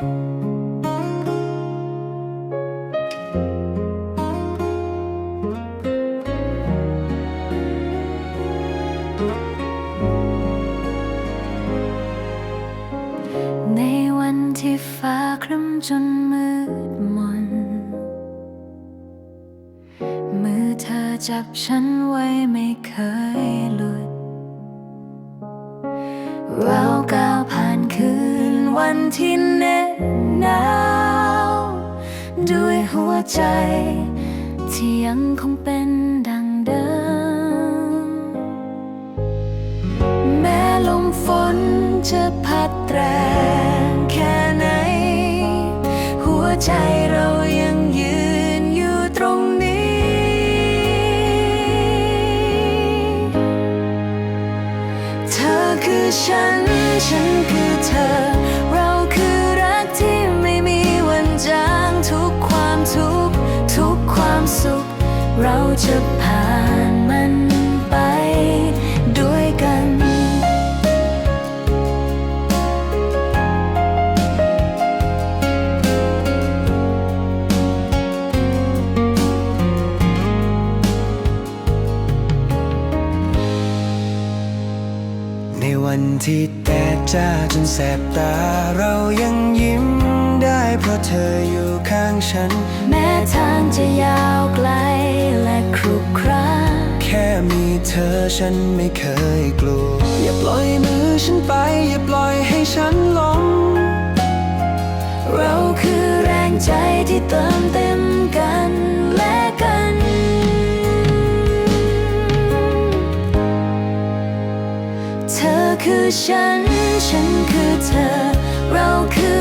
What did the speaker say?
ในวันที่ฟ้าครึ้มจนมืดมน มือเธอจับฉันไว้ไม่เคยหลุด เราก้าวผ่านคืนวันที่เน็บ หนาว ด้วยหัวใจ ที่ยังคงเป็นดังเดิม แม้ลมฝนจะพัดแรงแค่ไหน หัวใจเรายังยืนอยู่ตรงนี้ เธอคือฉัน ฉันคือเธอเราคือ เราจะผ่านมันไปด้วยกัน ในวันที่แดดจ้าจนแสบตาเรายังยิ้มได้เพราะเธออยู่ข้างฉัน แม้ทางจะยาว เธอฉันไม่เคยกลัว อย่าปล่อยมือฉันไป อย่าปล่อยให้ฉันหลงเราคือแรงใจที่เติมเต็มกันและกัน เธอคือฉัน ฉันคือเธอ เราคือ